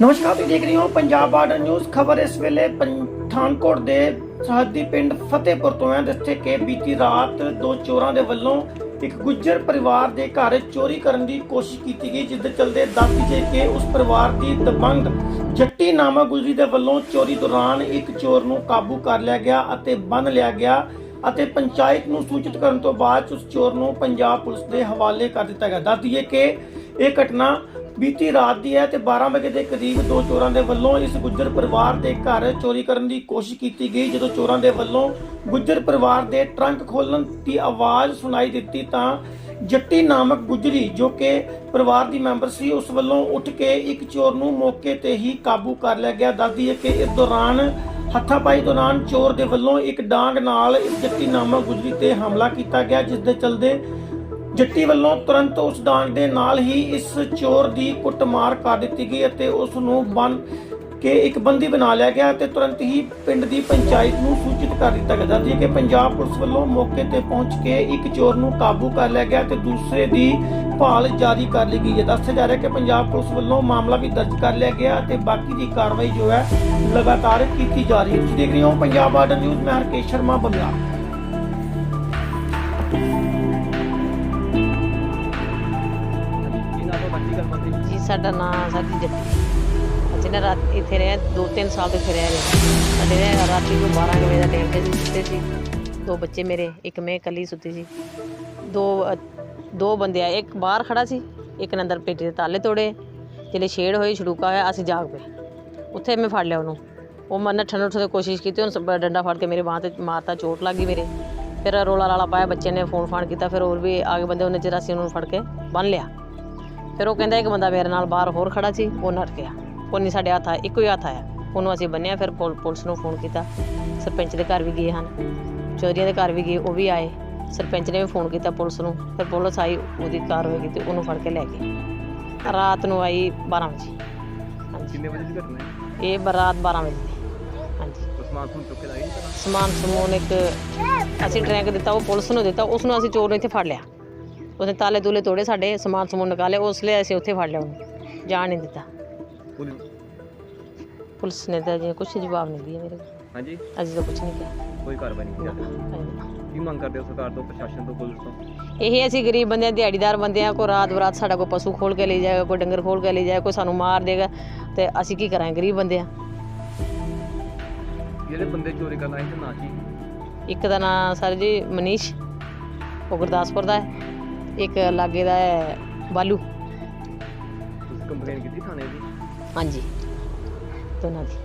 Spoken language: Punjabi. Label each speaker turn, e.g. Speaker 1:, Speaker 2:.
Speaker 1: ਨਮਸਕਾਰ, ਤੁਸੀਂ ਦੇਖ ਰਹੇ ਹੋ ਪੰਜਾਬ ਬਾਰਡਰ ਨਿਊਜ਼ ਖਬਰ ਇਸ ਵੇਲੇ ਪਠਾਨਕੋਟ ਦੇ ਸਰਹੱਦੀ ਪਿੰਡ ਫਤਿਹਪੁਰ ਤੋਂ ਹੈ, ਜਿੱਥੇ ਕਿ ਬੀਤੀ ਰਾਤ ਦੋ ਚੋਰਾਂ ਦੇ ਵੱਲੋਂ ਇੱਕ ਗੁੱਜਰ ਪਰਿਵਾਰ ਦੇ ਘਰ ਚੋਰੀ ਕਰਨ ਦੀ ਕੋਸ਼ਿਸ਼ ਕੀਤੀ ਗਈ, ਜਿਸ ਦੇ ਚਲਦੇ ਦੱਸ ਜੇ ਕਿ ਉਸ ਪਰਿਵਾਰ ਦੀ ਦਬੰਗ ਜੱਟੀ ਨਾਮਾ ਗੁਜਰੀ ਦੇ ਵੱਲੋਂ ਚੋਰੀ ਦੌਰਾਨ ਇੱਕ ਚੋਰ ਨੂੰ ਕਾਬੂ ਕਰ ਲਿਆ ਗਿਆ ਅਤੇ ਬੰਨ ਲਿਆ ਗਿਆ ਅਤੇ ਪੰਚਾਇਤ ਨੂੰ ਸੂਚਿਤ ਕਰਨ ਤੋਂ ਬਾਅਦ ਉਸ ਚੋਰ ਨੂੰ ਪੰਜਾਬ ਪੁਲਿਸ ਦੇ ਹਵਾਲੇ ਕਰ ਦਿੱਤਾ ਗਿਆ। ਦੱਸ ਦਈਏ ਕਿ ਇਹ ਘਟਨਾ ਬੀਤੀ ਰਾਤ ਦੀ ਹੈ ਤੇ 12 ਵਜੇ ਦੇ ਕਰੀਬ ਦੋ ਚੋਰਾਂ ਦੇ ਵੱਲੋਂ ਇਸ ਗੁੱਜਰ ਪਰਿਵਾਰ ਦੇ ਘਰ ਚੋਰੀ ਕਰਨ ਦੀ ਕੋਸ਼ਿਸ਼ ਕੀਤੀ ਗਈ। ਜਦੋਂ ਚੋਰਾਂ ਦੇ ਵੱਲੋਂ ਗੁੱਜਰ ਪਰਿਵਾਰ ਦੇ ਟਰੰਕ ਖੋਲਣ ਦੀ ਆਵਾਜ਼ ਸੁਣਾਈ ਦਿੱਤੀ ਤਾਂ ਜੱਟੀ ਨਾਮਕ ਗੁਜਰੀ ਜੋ ਕਿ ਪਰਿਵਾਰ ਦੀ ਮੈਂਬਰ ਸੀ, ਉਸ ਵੱਲੋਂ ਉੱਠ ਕੇ ਇੱਕ ਚੋਰ ਨੂੰ ਮੌਕੇ ਤੇ ਹੀ ਕਾਬੂ ਕਰ ਲਿਆ ਗਿਆ। ਦੱਸਦੀ ਹੈ ਕਿ ਇਸ ਦੌਰਾਨ ਹੱਥਾਪਾਈ ਦੌਰਾਨ ਚੋਰ ਦੇ ਵੱਲੋਂ ਇੱਕ ਡਾਂਗ ਨਾਲ ਇਸ ਜੱਟੀ ਨਾਮਕ ਗੁਜਰੀ ਤੇ ਹਮਲਾ ਕੀਤਾ ਗਿਆ, ਜਿਸ ਦੇ ਚਲਦੇ ਜੱਟੀ ਵੱਲੋਂ ਤੁਰੰਤ ਉਸ ਡਾਂਗ ਦੇ ਨਾਲ ਹੀ ਇਸ ਚੋਰ ਦੀ ਕੁੱਟਮਾਰ ਕਰ ਦਿੱਤੀ ਗਈ ਅਤੇ ਉਸ ਨੂੰ ਬੰਨ ਕੇ ਇੱਕ ਬੰਦੀ ਬਣਾ ਲਿਆ ਗਿਆ ਤੇ ਤੁਰੰਤ ਹੀ ਪਿੰਡ ਦੀ ਪੰਚਾਇਤ ਨੂੰ ਸੂਚਿਤ ਕਰ ਦਿੱਤਾ ਗਿਆ। ਜਦ ਕਿ ਪੰਜਾਬ ਪੁਲਿਸ ਵੱਲੋਂ ਮੌਕੇ ਤੇ ਪਹੁੰਚ ਕੇ ਇੱਕ ਚੋਰ ਨੂੰ ਕਾਬੂ ਕਰ ਲਿਆ ਗਿਆ ਤੇ ਦੂਸਰੇ ਦੀ ਭਾਲ ਜਾਰੀ ਕਰ ਲਈ ਗਈ ਹੈ। ਦੱਸਿਆ ਜਾ ਰਿਹਾ ਕਿ ਪੰਜਾਬ ਪੁਲਿਸ ਵੱਲੋਂ ਮਾਮਲਾ ਵੀ ਦਰਜ ਕਰ ਲਿਆ ਗਿਆ ਤੇ ਬਾਕੀ ਦੀ ਕਾਰਵਾਈ ਜੋ ਹੈ ਲਗਾਤਾਰ ਕੀਤੀ ਜਾ ਰਹੀ ਹੈ। ਤੁਸੀਂ ਦੇਖ ਰਹੇ ਹੋ ਪੰਜਾਬ ਬਾਰਡਰ ਨਿਊਜ਼, ਮੈਂ ਹਰਕੇਸ਼ ਸ਼ਰਮਾ, ਬੰਗਲਾ।
Speaker 2: ਜੀ ਸਾਡਾ ਨਾਮ ਸਰ ਜੀ ਜੱਟੀ ਅਸੀਂ ਨਾ ਰਾਤ ਇੱਥੇ ਰਹੇ ਦੋ ਤਿੰਨ ਸਾਲ ਤੋਂ ਇੱਥੇ ਰਹਿ ਰਹੇ ਸਾਡੇ ਨੇ ਰਾਤੀ ਨੂੰ 12 ਕੁ ਵਜੇ ਦਾ ਟਾਈਮ ਤੇ ਅਸੀਂ ਸੁੱਤੇ ਸੀ। ਦੋ ਬੱਚੇ ਮੇਰੇ ਇੱਕ ਮੈਂ ਇਕੱਲੀ ਸੁੱਤੀ ਸੀ। ਦੋ ਅ, ਦੋ ਬੰਦੇ ਆਏ ਇੱਕ ਬਾਹਰ ਖੜਾ ਸੀ ਇੱਕ ਨੇ ਅੰਦਰ ਪੇਟੀ ਦੇ ਤਾਲੇ ਤੋੜੇ। ਜਿਹੜੇ ਛੇੜ ਹੋਈ ਛੜੂਕਾ ਹੋਇਆ ਅਸੀਂ ਜਾਗ ਪਏ। ਉੱਥੇ ਮੈਂ ਫੜ ਲਿਆ ਉਹਨੂੰ। ਉਹ ਮਨ ਨੱਠਣ ਉੱਠਣ ਦੀ ਕੋਸ਼ਿਸ਼ ਕੀਤੀ ਉਹਨੂੰ ਸਭ ਡੰਡਾ ਫੜ ਕੇ ਮੇਰੇ ਬਾਂਹ ਤੇ ਮਾਰਤਾ ਚੋਟ ਲੱਗ ਗਈ ਮੇਰੇ। ਫਿਰ ਰੋਲਾ ਰਾਲਾ ਪਾਇਆ ਬੱਚੇ ਨੇ ਫੋਨ ਫਾਨ ਕੀਤਾ ਫਿਰ ਹੋਰ ਵੀ ਆਗੇ ਬੰਦੇ ਉਹਨੇ ਚਿਰ ਅਸੀਂ ਉਹਨੂੰ ਫੜ ਕੇ ਬੰਨ ਲਿਆ। ਫਿਰ ਉਹ ਕਹਿੰਦਾ ਇੱਕ ਬੰਦਾ ਮੇਰੇ ਨਾਲ ਬਾਹਰ ਹੋਰ ਖੜਾ ਸੀ ਉਹ ਨੱਠ ਗਿਆ। ਉਹ ਨਹੀਂ ਸਾਡੇ ਹੱਥ ਆਇਆ ਇੱਕੋ ਹੀ ਹੱਥ ਆਇਆ। ਉਹਨੂੰ ਅਸੀਂ ਬੰਨਿਆ ਫਿਰ ਪੁਲ- ਪੁਲਿਸ ਨੂੰ ਫੋਨ ਕੀਤਾ। ਸਰਪੰਚ ਦੇ ਘਰ ਵੀ ਗਏ ਹਨ। ਚੌਧਰੀਆਂ ਦੇ ਘਰ ਵੀ ਗਏ ਉਹ ਵੀ ਆਏ। ਸਰਪੰਚ ਨੇ ਵੀ ਫੋਨ ਕੀਤਾ ਪੁਲਿਸ ਨੂੰ। ਫਿਰ ਪੁਲਿਸ ਆਈ ਉਹਦੀ ਕਾਰਵਾਈ ਕੀਤੀ ਉਹਨੂੰ ਫੜ ਕੇ ਲੈ ਗਏ। ਰਾਤ ਨੂੰ ਆਈ 12 ਵਜੇ।
Speaker 3: ਕਿੰਨੇ ਵਜੇ ਦੀ ਘਟਨਾ ਹੈ?
Speaker 2: ਇਹ ਬਰਾਤ 12 ਵਜੇ ਦੀ। ਹਾਂਜੀ।
Speaker 3: ਚੁੱਕ ਲਾਈ
Speaker 2: ਸਮਾਨ ਸਮੂਨ ਇੱਕ ਅਸੀਂ ਟਰੈਂਕ ਦਿੱਤਾ ਉਹ ਪੁਲਿਸ ਨੂੰ ਦਿੱਤਾ ਉਸ ਨੂੰ ਅਸੀਂ ਚੋਰ ਨੂੰ ਇੱਥੇ ਫੜ ਲਿਆ। ਉਹਨੇ ਤਾਲੇ ਤੂਲੇ ਤੋੜੇ ਸਾਡੇ ਸਮਾਨ ਸਮੂਨ ਨਿਕਾਲੇ ਉਸ ਲਈ ਅਸੀਂ ਉੱਥੇ ਫੜ ਲਿਆ ਉਹਨੂੰ। ਜਾਣ ਨਹੀਂ ਦਿੱਤਾ।
Speaker 3: ਪੁਲਿਸ
Speaker 2: ਪੁਲਿਸ ਨੇ ਤਾਂ ਜੀ ਕੁਛ ਜਵਾਬ ਨਹੀਂ ਦਿਆ ਮੇਰੇ
Speaker 3: ਹਾਂਜੀ?
Speaker 2: ਅਸੀਂ ਤਾਂ ਕੁਛ ਨਹੀਂ ਕਿਹਾ।
Speaker 3: ਕੋਈ ਕਾਰਵਾਈ ਨਹੀਂ ਕੀਤੀ।
Speaker 2: ਹਾਂਜੀ।
Speaker 3: ਕੀ ਮੰਗ ਕਰਦੇ ਹੋ ਸਰਕਾਰ ਤੋਂ ਪ੍ਰਸ਼ਾਸਨ ਤੋਂ ਪੁਲਿਸ ਤੋਂ?
Speaker 2: ਇਹ ਅਸੀਂ ਗਰੀਬ ਬੰਦੇ ਆ ਦਿਹਾੜੀਦਾਰ ਬੰਦੇ ਆ ਕੋਈ ਰਾਤ ਬਰਾਤ ਸਾਡਾ ਕੋਈ ਪਸ਼ੂ ਖੋਲ ਕੇ ਲੈ ਜਾਏਗਾ ਕੋਈ ਡੰਗਰ ਖੋਲ ਕੇ ਲੈ ਜਾਏਗਾ ਕੋਈ ਸਾਨੂੰ ਮਾਰ ਦੇਗਾ ਤੇ ਅਸੀਂ ਕੀ ਕਰਾਂਗੇ ਗਰੀਬ ਬੰਦੇ ਆ
Speaker 3: ਜਿਹੜੇ ਬੰਦੇ ਚੋਰੀ ਕਰਨ ਆਏ ਤੇ ਨਾ ਕੀ?
Speaker 2: ਇੱਕ ਦਾ ਨਾਂ ਸਰ ਜੀ ਮਨੀਸ਼ ਉਹ ਗੁਰਦਾਸਪੁਰ ਦਾ ਹੈ। ਇੱਕ ਲਾਗੇ ਦਾ ਹੈ ਬਾਲੂ।
Speaker 3: ਤੁਸੀਂ ਕੰਪਲੇਨ ਕੀਤੀ ਥਾਣੇ ਦੀ?
Speaker 2: ਹਾਂਜੀ। ਦੋਨਾਂ ਦੀ।